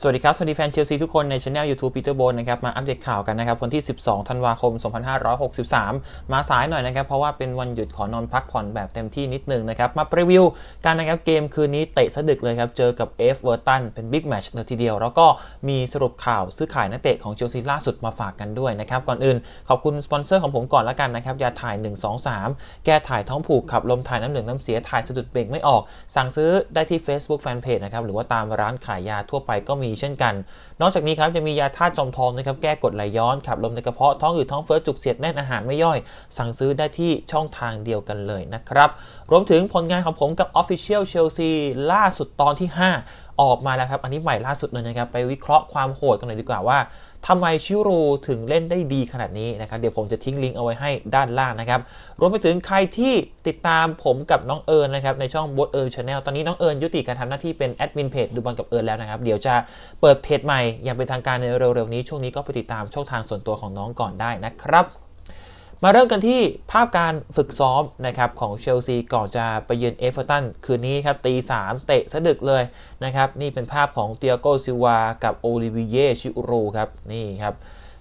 สวัสดีครับ สวัสดีแฟนเชลซีทุกคนในช anel YouTube ปีเตอร์โบนะครับมาอัปเดตข่าวกันนะครับวันที่ 12 ธันวาคม 2563 มาสายหน่อยนะครับ เพราะว่าเป็นวันหยุดขอนอนพักผ่อนแบบเต็มที่นิดนึงนะครับ มารีวิวการนะครับเกมคืนนี้เตะสะดึกเลยครับ เจอกับเอฟเวอร์ตันเป็นบิ๊กแมตช์เลยทีเดียว แล้วก็มีสรุปข่าวซื้อขายนักเตะของเชลซีล่าสุดมาฝากกันด้วยนะครับก่อนอื่นขอบคุณสปอนเซอร์ของผมก่อนละกันนะครับยาถ่าย 123 แก้ถ่ายท้องผูกขับลมถ่ายน้ำเหลืองน้ำเสียถ่ายสะดุดเบ่งไม่ออก สั่งซื้อได้ที่ Facebook Fanpage นะครับหรือว่าตามร้านขายยาทั่วไปก็มีเช่นกัน นอกจากนี้ครับจะมียาธาตุจอมทองนะครับแก้กดไหลย้อนขับลมในกระเพาะท้องอืดท้องเฟ้อจุกเสียดแน่นอาหารไม่ย่อย สั่งซื้อได้ที่ช่องทางเดียวกันเลยนะครับ รวมถึงผลงานของผมกับ Official Chelsea ล่าสุดตอนที่ 5 ออกมาแล้วครับ อันนี้ใหม่ล่าสุดเลยนะครับ ไปวิเคราะห์ความโหดกันหน่อยดีกว่าว่าทำไมชิโร่ถึงเล่นได้ดีขนาดนี้นะครับ เดี๋ยวผมจะทิ้งลิงก์เอาไว้ให้ด้านล่างนะครับ รวมไปถึงใครที่ติดตามผมกับน้องเอิญนะครับ ในช่องบดเอิญชาแนลตอนนี้น้องเอิญยุติการทำหน้าที่เป็นแอดมินเพจดูบอลกับเอิญแล้วนะครับ เดี๋ยวจะเปิดเพจใหม่อย่างเป็นทางการในเร็วๆนี้ ช่วงนี้ก็ไปติดตามช่องทางส่วนตัวของน้องก่อนได้นะครับ มาเริ่มกันที่ภาพการฝึกซ้อมนะครับของเชลซีก่อนจะไปเยือนเอฟเวอร์ตันคืนนี้ครับตี3เตะสะดึกเลยนะครับนี่เป็นภาพของเตียโกซิวากับโอลิวิเยชิโรครับนี่ครับ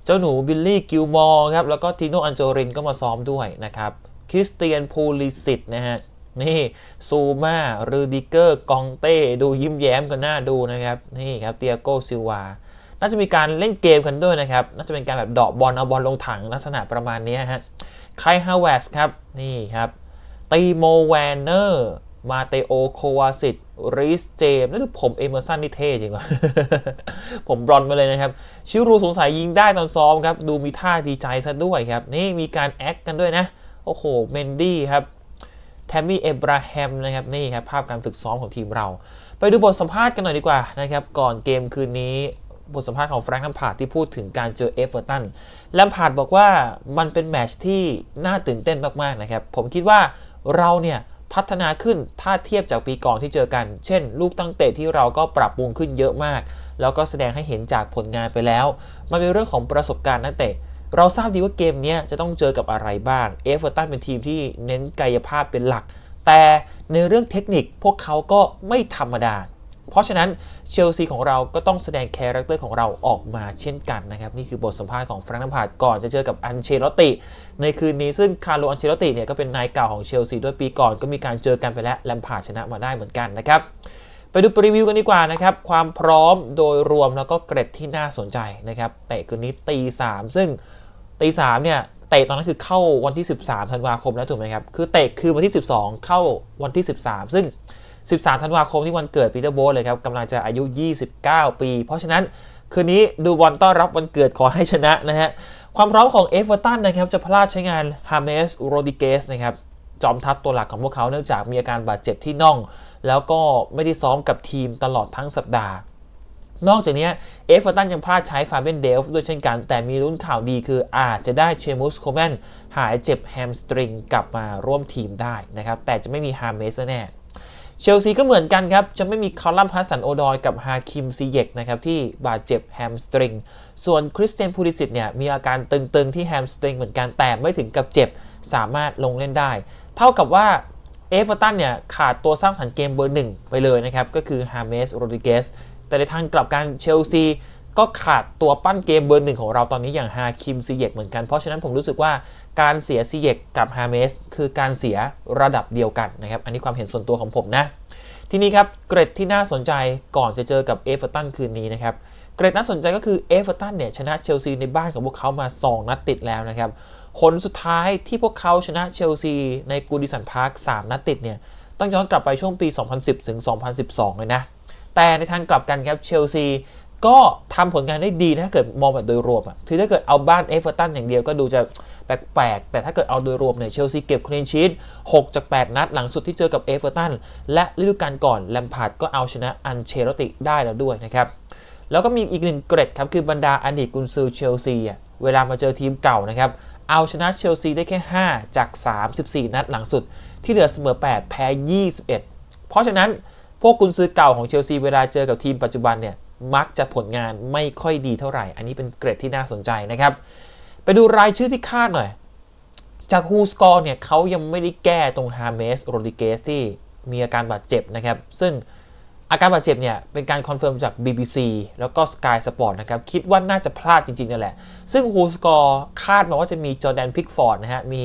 เจ้าหนูบิลลี่กิลมอร์ครับแล้วก็ทีโนอันโจรินก็มาซ้อมด้วยนะครับคริสเตียนพูลิสิตนะฮะนี่ซูมารูดิเกอร์กองเต้ดูยิ้มแย้มกันหน้าดูนะครับนี่ครับเตียโกซิวา น่าจะมีการเล่นเกมกันด้วยนะครับ น่าจะเป็นการแบบดอกบอลเอาบอลลงถังลักษณะประมาณนี้ฮะไคฮาวเวสครับ นี่ครับตีโมแวนเนอร์มาเตโอโควาซิตริสเจมนั่นคือผมเอเมอร์สันนี่เท่จริงวะผมบลอนมาเลยนะครับ ชิรูสงสัยยิงได้ตอนซ้อมครับ ดูมีท่าดีใจซะด้วยครับ นี่มีการแอคกันด้วยนะ โอ้โห เมนดี้ครับ แทมมี่เอบราฮัมนะครับ นี่ครับ ภาพการฝึกซ้อมของทีมเรา ไปดูบทสัมภาษณ์กันหน่อยดีกว่านะครับ ก่อนเกมคืนนี้ บทสัมภาษณ์ของแฟรงค์ลัมพาร์ดที่พูดถึงการเจอเอฟเวอร์ตันลัมพาร์ดบอกว่ามันเป็นแมชที่น่าตื่นเต้นมากๆนะครับ ผมคิดว่าเราเนี่ยพัฒนาขึ้นถ้าเทียบจากปีก่อนที่เจอกัน เช่น ลูกตั้งเตะที่เราก็ปรับปรุงขึ้นเยอะมาก แล้วก็แสดงให้เห็นจากผลงานไปแล้ว มันเป็นเรื่องของประสบการณ์นักเตะ เราทราบดีว่าเกมนี้จะต้องเจอกับอะไรบ้าง เอฟเวอร์ตันเป็นทีมที่เน้นกายภาพเป็นหลัก แต่ในเรื่องเทคนิคพวกเขาก็ไม่ธรรมดา เพราะฉะนั้นเชลซีของเราก็ต้องแสดงคาแรคเตอร์ของเราออกมาเช่นกันนะครับ นี่คือบทสัมภาษณ์ของแฟรงค์ลัมพาดก่อนจะเจอกับอันเชลติ ในคืนนี้ซึ่งคาร์โลอันเชลติเนี่ยก็เป็นนายเก่าของเชลซีด้วยปีก่อนก็มีการเจอกันไปแล้วแลมพาดชนะมาได้เหมือนกันนะครับไปดูรีวิวกันดีกว่านะครับ ความพร้อมโดยรวมแล้วก็เกร็ดที่น่าสนใจนะครับเตะคืนนี้ตีสามซึ่งตีสามเนี่ยเตะตอนนั้นคือเข้าวันที่ 13ธันวาคมแล้วถูกไหมครับคือเตะคือวันที่ 12 เข้าวันที่ 13 ซึ่ง 13 ธันวาคมที่วันเกิดปีเตอร์โบสเลยครับกำลังจะอายุ 29 ปี เพราะฉะนั้นคืนนี้ดูบอลต้อนรับวันเกิดขอให้ชนะนะฮะ ความพร้อมของเอฟเวอร์ตันนะครับจะพลาดใช้งานฮาเมสโรดิเกสนะครับจอมทัพตัวหลักของพวกเขาเนื่องจากมีอาการบาดเจ็บที่น่อง แล้วก็ไม่ได้ซ้อมกับทีมตลอดทั้งสัปดาห์ นอกจากนี้เอฟเวอร์ตันยังพลาดใช้ฟาเบนเดลฟ์ด้วยเช่นกัน แต่มีลุ้นข่าวดีคืออาจจะได้เชมุสโคแมนหายเจ็บแฮมสตริงกลับมาร่วมทีมได้นะครับแต่จะไม่มีฮาเมสแน่ เชลซีก็เหมือนกันครับ จะไม่มีคอลัมน์ฮัสสันโอดอยกับฮาคิมซีเยกนะครับ ที่บาดเจ็บแฮมสตริง ส่วนคริสเตียนพูลิสิตเนี่ย มีอาการตึงๆที่แฮมสตริงเหมือนกันแต่ไม่ถึงกับเจ็บสามารถลงเล่นได้ เท่ากับว่าเอฟเวอร์ตันเนี่ย ขาดตัวสร้างสรรค์เกมเบอร์หนึ่งไปเลยนะครับ ก็คือฮาเมสโรดิเกสแต่ในทางกลับกันเชลซี ก็ขาดตัวปั้นเกมเบอร์หนึ่งของเราตอนนี้อย่างฮาคิมซีเยกเหมือนกัน เพราะฉะนั้นผมรู้สึกว่าการเสียซีเยกกับฮาเมสคือการเสียระดับเดียวกันนะครับ อันนี้ความเห็นส่วนตัวของผมนะ ทีนี้ครับเกรดที่น่าสนใจก่อนจะเจอกับเอฟเวอร์ตันคืนนี้นะครับ เกรดน่าสนใจก็คือเอฟเวอร์ตันเนี่ยชนะเชลซีในบ้านของพวกเขามา 2 นัดติดแล้วนะครับผลสุดท้ายที่พวกเขาชนะเชลซีในกูดิสันพาร์ค3นัดติดเนี่ยต้องย้อนกลับไปช่วงปี 2010 ถึง 2012 เลยนะแต่ในทางกลับกันครับเชลซี ก็ทำผลงานได้ดีนะถ้าเกิดมองแบบโดยรวมอะคือถ้าเกิดเอาบ้านเอฟเวอร์ตันอย่างเดียวก็ดูจะแปลกๆ แต่ถ้าเกิดเอาโดยรวมเนี่ยเชลซีเก็บคลีนชีต6จาก 8 นัดหลังสุดที่เจอกับเอฟเวอร์ตันและฤดูกาลก่อนแลมพาร์ดก็เอาชนะอันเชลติได้แล้วด้วยนะครับแล้วก็มีอีกหนึ่งเกร็ดครับคือบรรดาอดีตกุนซือเชลซีอะเวลามาเจอทีมเก่านะครับเอาชนะเชลซีได้แค่ 5 จาก 34 นัดหลังสุด ที่เหลือเสมอ 8 แพ้ 21 เพราะฉะนั้นพวกกุนซือเก่าของเชลซีเวลาเจอกับทีมปัจจุบันเนี่ย มักจะผลงานไม่ค่อยดีเท่าไหร่ อันนี้เป็นเกรดที่น่าสนใจนะครับ ไปดูรายชื่อที่คาดหน่อย จากฮูสกอร์เนี่ยเขายังไม่ได้แก้ตรงฮาเมสโรดิเกสที่มีอาการบาดเจ็บนะครับ ซึ่งอาการบาดเจ็บเนี่ยเป็นการคอนเฟิร์มจาก BBC แล้วก็ Sky Sport นะครับ คิดว่าน่าจะพลาดจริงๆนั่นแหละ ซึ่งฮูสกอร์คาดมาว่าจะมีจอแดนพิกฟอร์ดนะฮะ มี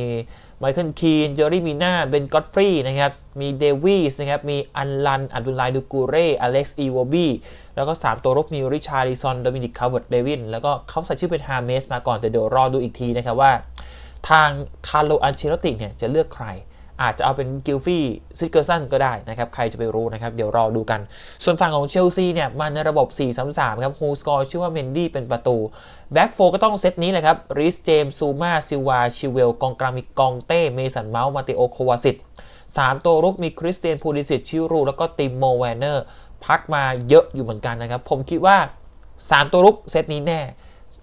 ไมเคิลคีน เจอร์รี่มีนาเบนก็อตฟรีนะครับ มีเดวิสนะครับ มีอันลัน อับดุลไลดูกูเร่ อเล็กซ์ อีวอบีแล้วก็ 3 ตัวรุกมีริชาร์ดิซอน โดมินิก คาร์เวิร์ดเดวิน แล้วก็เขาใส่ชื่อเป็นฮาเมสมาก่อน แต่เดี๋ยวรอดูอีกทีนะครับว่า ทางคาร์โล อันเชลติกเนี่ยจะเลือกใคร อาจจะเอาเป็นกิลฟี่ซิกเกอร์สันก็ได้นะครับ ใครจะไปรู้นะครับ เดี๋ยวรอดูกัน ส่วนฝั่งของเชลซีเนี่ยมาในระบบ 4-3-3 ครับฮูสกอร์ชื่อว่าเมนดี้เป็นประตูแบ็กโฟก็ต้องเซตนี้เลยครับริสเจมซูมาซิวาชิเวลกองกลางมีกองเต้เมสันเมาส์มาติโอโควาซิตสามตัวรุกมีคริสเตียนพูลิสิตชิรู แล้วก็ติมโมแวนเนอร์ พักมาเยอะอยู่เหมือนกันนะครับ ผมคิดว่า 3 ตัวรุกเซตนี้แน่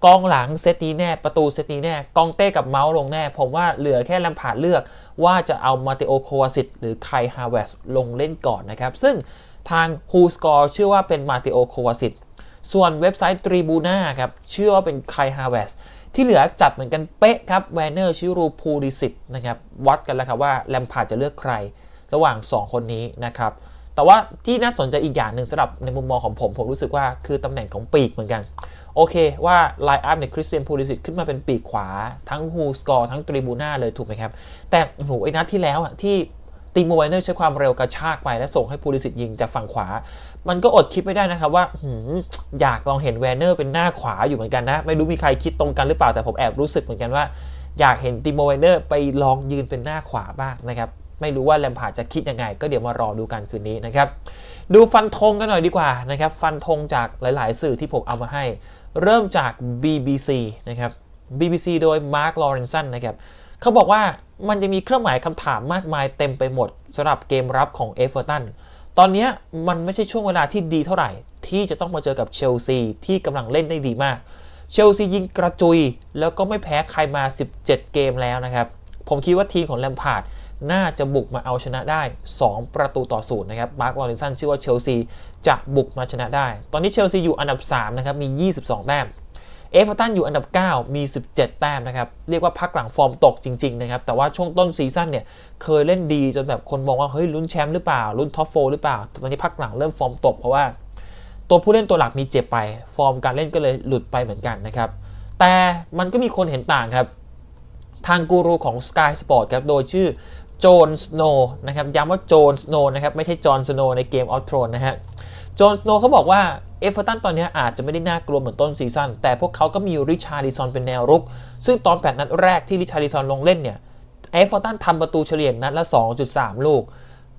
กองหลังเซตีแน่ประตูเซตีแน่กองเต้กับเมาส์ลงแน่ ผมว่าเหลือแค่ลัมพาร์ดเลือกว่าจะเอามาเตโอโควาซิตหรือไคฮาเวสลงเล่นก่อนนะครับ ซึ่งทาง Who Score เชื่อว่าเป็นมาเตโอโควาซิตส่วนเว็บไซต์ Tribuna ครับเชื่อว่าเป็นไคฮาเวสที่เหลือจัดเหมือนกันเป๊ะครับแวนเนอร์ชิรูพูดิสิตนะครับวัดกันแล้วครับว่าแลมพาร์ดจะเลือกใคร ระหว่าง 2 คนนี้นะครับแต่ว่าที่น่าสนใจอีกอย่างหนึ่งสำหรับในมุมมองของผม ผมรู้สึกว่าคือตำแหน่งของปีกเหมือนกัน โอเคว่าไลน์อัพเนี่ยคริสเตียนพูลิสิตขึ้นมาเป็นปีกขวา ทั้งฮูสกอร์ทั้งตริบูน่าเลยถูกไหมครับ แต่โอ้โหไอ้นัดที่แล้วอะที่ติโมไวเนอร์ใช้ความเร็วกระชากไปและส่งให้พูลิสิตยิงจากฝั่งขวา มันก็อดคิดไม่ได้นะครับว่าอยากลองเห็นแวนเนอร์เป็นหน้าขวาอยู่เหมือนกันนะ ไม่รู้มีใครคิดตรงกันหรือเปล่าแต่ผมแอบรู้สึกเหมือนกันว่า อยากเห็นติโมไวเนอร์ไปลองยืนเป็นหน้าขวาบ้างนะครับไม่รู้ว่าแลมพาร์ดจะคิดยังไง ก็เดี๋ยวมารอดูกันคืนนี้นะครับ ดูฟันธงกันหน่อยดีกว่านะครับ ฟันธงจากหลาย ๆ สื่อที่ผมเอามาให้ เริ่มจาก BBC นะครับ BBC โดย Mark Lawrenson นะครับเขาบอกว่ามันจะมีเครื่องหมายคำถามมากมายเต็มไปหมดสำหรับเกมรับของเอเวอร์ตันตอนนี้มันไม่ใช่ช่วงเวลาที่ดีเท่าไหร่ ที่จะต้องมาเจอกับเชลซีที่กำลังเล่นได้ดีมาก เชลซียิงกระจุย แล้วก็ไม่แพ้ใครมา 17 เกมแล้วนะครับ ผมคิดว่าทีมของแลมพาร์ด น่าจะบุกมาเอาชนะได้ 2 ประตูต่อศูนย์นะครับมาร์คลอเรนสันชื่อว่าเชลซีจะบุกมาชนะได้ ตอนนี้เชลซีอยู่อันดับ3นะครับมี 22 แต้มเอฟเวอร์ตันอยู่อันดับ 9 มี 17 แต้มนะครับ เรียกว่าพักหลังฟอร์มตกจริง ๆ นะครับ แต่ว่าช่วงต้นซีซั่นเนี่ย เคยเล่นดีจนแบบคนมองว่า เฮ้ยลุ้นแชมป์หรือเปล่า ลุ้นท็อปโฟหรือเปล่า ตอนนี้พักหลังเริ่มฟอร์มตกเพราะว่า ตัวผู้เล่นตัวหลักมีเจ็บไป ฟอร์มการเล่นก็เลยหลุดไปเหมือนกันนะครับ แต่มันก็มีคนเห็นต่างครับ ทางกูรูของ Sky Sport ครับ โดยชื่อ จนสโนนะครับย้ำว่าโจนสโนนะครับไม่ใช่จอห์นสโนในเกมออฟทรอนนะฮะโจนสโนเขาบอกว่าเอฟเวอร์ตันตอนนี้อาจจะไม่ได้น่ากลัวเหมือนต้นซีซั่นแต่พวกเขาก็มีริชาร์ดิซอนเป็นแนวรุก ซึ่งตอน8นัดแรกที่ริชาร์ดิซอนลงเล่นเนี่ยเอฟเวอร์ตันทำประตูเฉลี่ยนัดละ 2.3 ลูก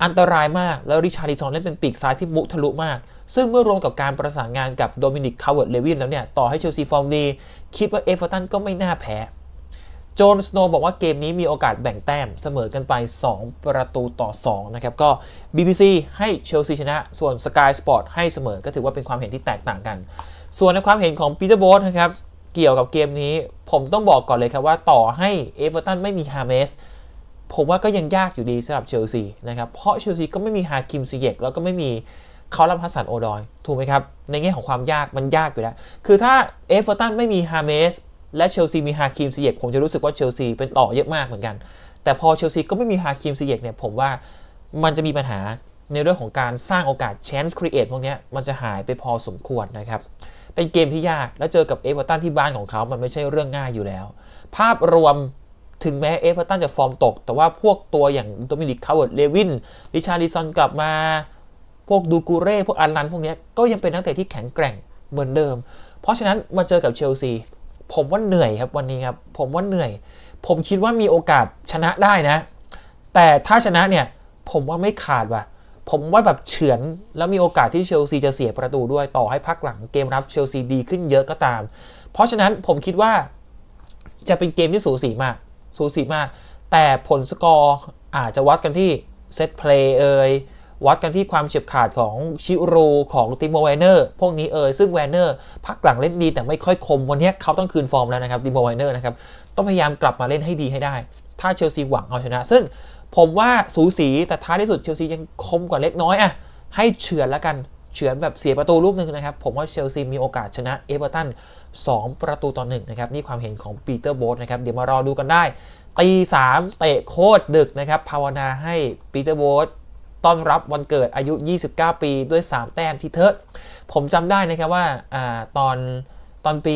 อันตรายมากแล้วริชาร์ดิซอนเล่นเป็นปีกซ้ายที่มุทะลุมาก ซึ่งเมื่อรวมกับการประสานงานกับโดมินิกคาร์เวิร์ดเลวินแล้วเนี่ยต่อให้เชลซีฟอร์มดีคิดว่าเอฟเวอร์ตันก็ไม่น่าแพ้ โจนสโนบอกว่าเกมนี้มีโอกาสแบ่งแต้มเสมอกันไป 2 ประตูต่อ 2 นะครับ ก็ BBC ให้เชลซีชนะ ส่วน Sky Sport ให้เสมอก็ถือว่าเป็นความเห็นที่แตกต่างกัน ส่วนในความเห็นของปีเตอร์โบสนะครับ เกี่ยวกับเกมนี้ ผมต้องบอกก่อนเลยครับว่าต่อให้เอเวอร์ตันไม่มีฮาเมสผมว่าก็ยังยากอยู่ดีสำหรับเชลซีนะครับ เพราะเชลซีก็ไม่มีฮาคิมซิเยกแล้วก็ไม่มีคาร์ลัมฮัสสันโอดอย ถูกไหมครับ ในแง่ของความยากมันยากอยู่แล้ว คือถ้าเอเวอร์ตันไม่มีฮาเมส และเชลซีมีฮาคิมซิเยกผมจะรู้สึกว่าเชลซีเป็นต่อเยอะมากเหมือนกัน แต่พอเชลซีก็ไม่มีฮาคิมซิเยกเนี่ยผมว่ามันจะมีปัญหาในเรื่องของการสร้างโอกาส chance create พวกนี้มันจะหายไปพอสมควรนะครับ เป็นเกมที่ยากแล้วเจอกับเอเวอร์ตันที่บ้านของเขา มันไม่ใช่เรื่องง่ายอยู่แล้ว ภาพรวมถึงแม้เอเวอร์ตันจะฟอร์มตก แต่ว่าพวกตัวอย่างโดมินิกคาร์เวิร์ดเลวินริชาร์ดิซอนกลับมา พวกดูกูเร่พวกอันลันพวกนี้ก็ยังเป็นนักเตะที่แข็งแกร่งเหมือนเดิม เพราะฉะนั้นมาเจอกับเชลซี ผมว่าเหนื่อยครับวันนี้ครับ ผมว่าเหนื่อย ผมคิดว่ามีโอกาสชนะได้นะ แต่ถ้าชนะเนี่ย ผมว่าไม่ขาดว่ะ ผมว่าแบบเฉือนแล้วมีโอกาสที่เชลซีจะเสียประตูด้วยต่อให้พักหลังเกมรับเชลซีดีขึ้นเยอะก็ตาม เพราะฉะนั้นผมคิดว่าจะเป็นเกมที่สูสีมาก สูสีมาก แต่ผลสกอร์อาจจะวัดกันที่เซตเพลย์เอ่ย วัดกันที่ความเฉียบขาดของชิโรของติโมแวนเนอร์พวกนี้เอ่ยซึ่งแวนเนอร์พักหลังเล่นดีแต่ไม่ค่อยคมวันนี้เขาต้องคืนฟอร์มแล้วนะครับติโมแวนเนอร์นะครับต้องพยายามกลับมาเล่นให้ดีให้ได้ ถ้าเชลซีหวังเอาชนะ ซึ่งผมว่าสูสีแต่ท้ายที่สุดเชลซียังคมกว่าเล็กน้อยอะให้เฉือนแล้วกันเฉือนแบบเสียประตูลูกหนึ่งนะครับ ผมว่าเชลซีมีโอกาสชนะเอเวอร์ตัน2ประตูต่อหนึ่งนะครับ นี่ความเห็นของปีเตอร์โบสนะครับ เดี๋ยวมารอดูกันได้ตีสามเตะโคตรดึกนะครับ ภาวนาให้ปีเตอร์โบส ต้อนรับวันเกิดอายุ 29 ปีด้วย 3 แต้มที่เทิร์ดผมจำได้นะครับว่าอาตอนตอนปี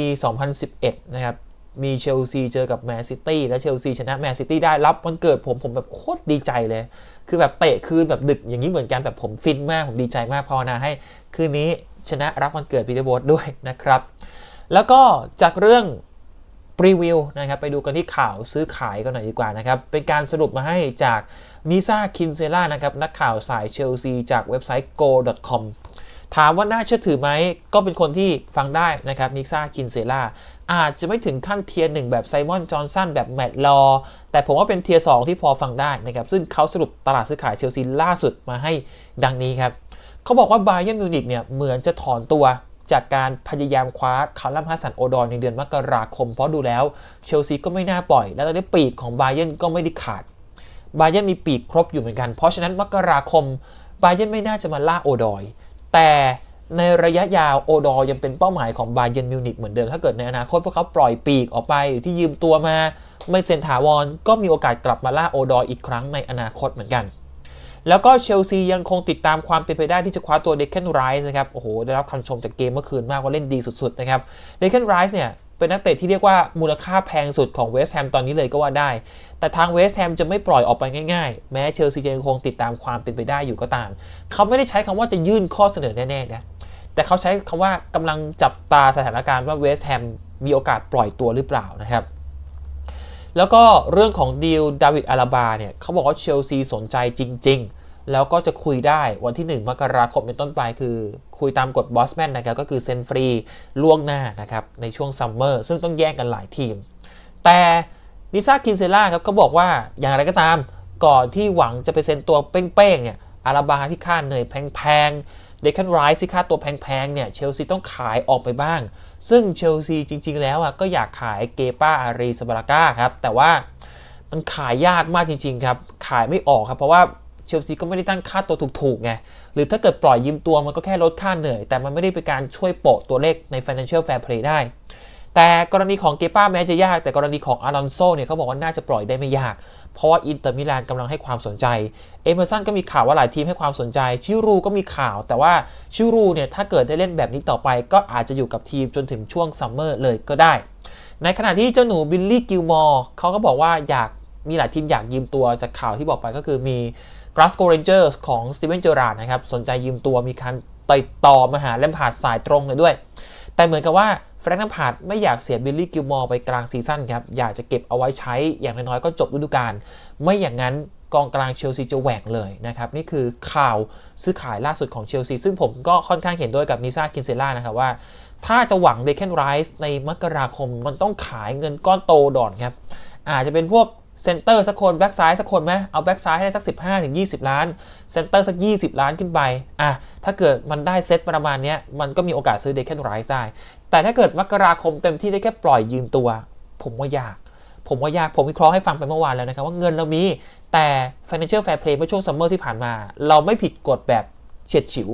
2011 นะครับ มีเชลซีเจอกับแมนซิตี้และเชลซีชนะแมนซิตี้ได้รับวันเกิดผมผมแบบโคตรดีใจเลย คือแบบเตะคืนแบบดึกอย่างนี้เหมือนกันแบบผมฟินมาก ผมดีใจมากภาวนาให้คืนนี้ชนะรับวันเกิดพีเตอร์โบสด้วยนะครับ แล้วก็จากเรื่องรีวิวนะครับไปดูกันที่ข่าวซื้อขายกันหน่อยดีกว่านะครับ เป็นการสรุปมาให้จาก นิซาคินเซล่านะครับนักข่าวสายเชลซีจากเว็บไซต์ go.com ถามว่าน่าเชื่อถือไหมก็เป็นคนที่ฟังได้นะครับนิซาคินเซล่าอาจจะไม่ถึงขั้นเทียร์หนึ่งแบบไซมอนจอห์นสันแบบแมตต์ลอ แต่ผมว่าเป็นเทียร์สที่พอฟังได้นะครับซึ่งเขาสรุปตลาดซื้อขายเชลซีล่าสุดมาให้ดังนี้ครับเขาบอกว่าบาเย r n m มิวนิกเนี่ยเหมือนจะถอนตัวจากการพยายามคว้าคาร์ลัมฮัสันโอดอนในเดือนมกราคม เพราะดูแล้วเชลซีก็ไม่น่าปล่อย และตอนนี้ปีกของบาเย r n ก็ไม่ได้ขาด บาเย r n มีปีกครบอยู่เหมือนกัน เพราะฉะนั้นมกราคมบาเย r n ไม่น่าจะมาล่าโอดอย แต่ในระยะยาวโอดอยังเป็นเป้าหมายของบาเย r n มิวนิกเหมือนเดิม ถ้าเกิดในอนาคตพวกเขาปล่อยปีกออกไปที่ยืมตัวมา ไม่เซ็นถาวร ก็มีโอกาสกลับมาล่าโอดอยอีกครั้งในอนาคตเหมือนกัน แล้วก็เชลซียังคงติดตามความเป็นไปได้ที่จะคว้าตัวเดคเคนไรส์นะครับ โอ้โห ได้รับคำชมจากเกมเมื่อคืนมากว่าเล่นดีสุดๆนะครับ เดคเคนไรส์เนี่ย เป็นนักเตะที่เรียกว่ามูลค่าแพงสุดของเวสต์แฮมตอนนี้เลยก็ว่าได้ แต่ทางเวสต์แฮมจะไม่ปล่อยออกไปง่ายๆ แม้เชลซีจะยังคงติดตามความเป็นไปได้อยู่ก็ตาม เขาไม่ได้ใช้คำว่าจะยื่นข้อเสนอแน่ๆนะ แต่เขาใช้คำว่ากำลังจับตาสถานการณ์ว่าเวสต์แฮมมีโอกาสปล่อยตัวหรือเปล่านะครับ แล้วก็เรื่องของดีลดาวิดอาราบาเนี่ยเขาบอกว่าเชลซีสนใจจริง ๆ แล้วก็จะคุยได้วันที่ 1 มกราคมเป็นต้นไป คือคุยตามกฎบอสแมนนะครับก็คือเซ็นฟรีล่วงหน้านะครับในช่วงซัมเมอร์ซึ่งต้องแย่งกันหลายทีม แต่นิซาคินเซล่าครับเขาบอกว่าอย่างไรก็ตามก่อนที่หวังจะไปเซ็นตัวเป้งๆเนี่ยอาราบาที่ค่าเหนื่อยแพงๆเดคันไรส์ที่ค่าตัวแพงๆเนี่ยเชลซีต้องขายออกไปบ้าง ซึ่งเชลซีจริง ๆ แล้วอะก็อยากขายเกป้าอารีสบาราก้าครับแต่ว่ามันขายยากมากจริง ๆ ครับ ขายไม่ออกครับเพราะว่า เชลซีก็ไม่ได้ตั้งค่าตัวถูกๆไง หรือถ้าเกิดปล่อยยืมตัวมันก็แค่ลดค่าเหนื่อย แต่มันไม่ได้เป็นการช่วยโปะตัวเลขใน Financial Fair Play ได้ แต่กรณีของเกป้าแม้จะยาก แต่กรณีของอารอนโซเนี่ยเขาบอกว่าน่าจะปล่อยได้ไม่ยาก เพราะว่าอินเตอร์มิลานกำลังให้ความสนใจ เอเมอร์สันก็มีข่าวว่าหลายทีมให้ความสนใจ ชิรูก็มีข่าว แต่ว่าชิรูเนี่ยถ้าเกิดได้เล่นแบบนี้ต่อไป ก็อาจจะอยู่กับทีมจนถึงช่วงซัมเมอร์เลยก็ได้ ในขณะที่เจ้าหนูบิลลี่กิลมอร์เขาก็บอกว่าอยากมีหลายทีมอยากยืมตัวจากข่าวที่บอกไปก็คือมี ก a าสโกเรนเจอร์สของสตีเวนเจอราร์ดนะครับสนใจยืมตัวมีการติดต่อมาหาแลมพาร์ดสายตรงเลยด้วย แต่เหมือนกับว่าแฟรงค์แลมพาร์ดไม่อยากเสียบิลลี่กิลมอร์ไปกลางซีซั่นครับอยากจะเก็บเอาไว้ใช้อย่างน้อยๆก็จบฤดูกาลไม่อย่างนั้นกองกลางเชลซีจะแหว่งเลยนะครับ นี่คือข่าวซื้อขายล่าสุดของเชลซี ซึ่งผมก็ค่อนข้างเห็นด้วยกับนิซาคินเซล่านะครับว่า ถ้าจะหวังเดคเคนไรส์ในมกราคมมันต้องขายเงินก้อนโตดอนครับ อาจจะเป็นพวก เซนเตอร์สักคนแบ็กซ้ายสักคนไหมเอาแบ็กซ้ายให้ได้สัก 15ถึง20 ล้านเซนเตอร์สัก 20 ล้านขึ้นไปอะถ้าเกิดมันได้เซตประมาณนี้มันก็มีโอกาสซื้อเดคเคนไรส์ได้ แต่ถ้าเกิดมกราคมเต็มที่ได้แค่ปล่อยยืมตัว ผมว่ายาก ผมว่ายากผมวิเคราะห์ให้ฟังไปเมื่อวานแล้วนะครับว่าเงินเรามีแต่ Financial Fair Play เมื่อช่วงซัมเมอร์ที่ผ่านมา เราไม่ผิดกฎแบบเฉียดฉิว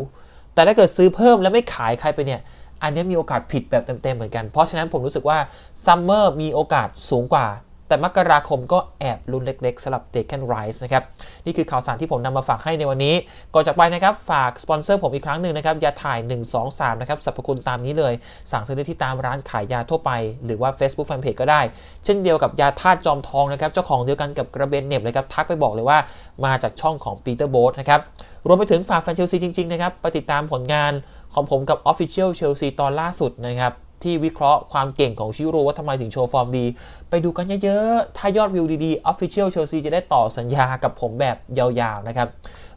แต่ถ้าเกิดซื้อเพิ่มแล้วไม่ขายใครไปเนี่ยอันนี้มีโอกาสผิดแบบเต็มๆเหมือนกันเพราะฉะนั้นผมรู้สึกว่าซัมเมอร์มีโอกาสสูงกว่า แต่มกราคมก็แอบลุ้นเล็กๆสำหรับ d e c a n Rise นะครับ นี่คือข่าวสารที่ผมนำมาฝากให้ในวันนี้ ก่อนจากไปนะครับ ฝากสปอนเซอร์ผมอีกครั้งหนึ่งนะครับ ยาถ่าย 123 นะครับสรรพคุณตามนี้เลย สั่งซื้อได้ที่ตามร้านขายยาทั่วไป หรือว่า Facebook Fanpage ก็ได้ เช่นเดียวกับยาธาตุจอมทองนะครับ เจ้าของเดียวกันกับกระเบนเน็บเลยครับ ทักไปบอกเลยว่ามาจากช่องของปีเตอร์โบ๊ทนะครับ รวมไปถึงฝากแฟนเชลซีจริงๆนะครับ ไปติดตามผลงานของผมกับ Official Chelsea ตอนล่าสุดนะครับ ที่วิเคราะห์ความเก่งของชิโร่ว่าทำไมถึงโชว์ฟอร์มดี ไปดูกันเยอะๆ ถ้ายอดวิวดีๆ Official Chelsea จะได้ต่อสัญญากับผมแบบยาวๆนะครับ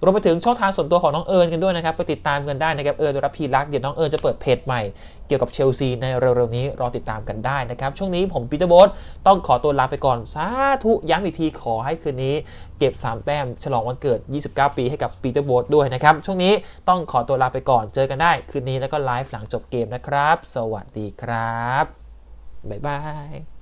รวมไปถึงช่องทางส่วนตัวของน้องเอิญกันด้วยนะครับไปติดตามกันได้นะครับเอิญรับพีรักเดี๋ยวน้องเอิญจะเปิดเพจใหม่เกี่ยวกับเชลซีในเร็วๆนี้รอติดตามกันได้นะครับ ช่วงนี้ผมปีเตอร์โบสต้องขอตัวลาไปก่อนสาธุย้ำอีกทีขอให้คืนนี้ เก็บ 3 แต้มฉลองวันเกิด 29 ปีให้กับปีเตอร์โบสด้วยนะครับ ช่วงนี้ต้องขอตัวลาไปก่อนเจอกันได้ คืนนี้แล้วก็ไลฟ์หลังจบเกมนะครับ สวัสดีครับบ๊ายบาย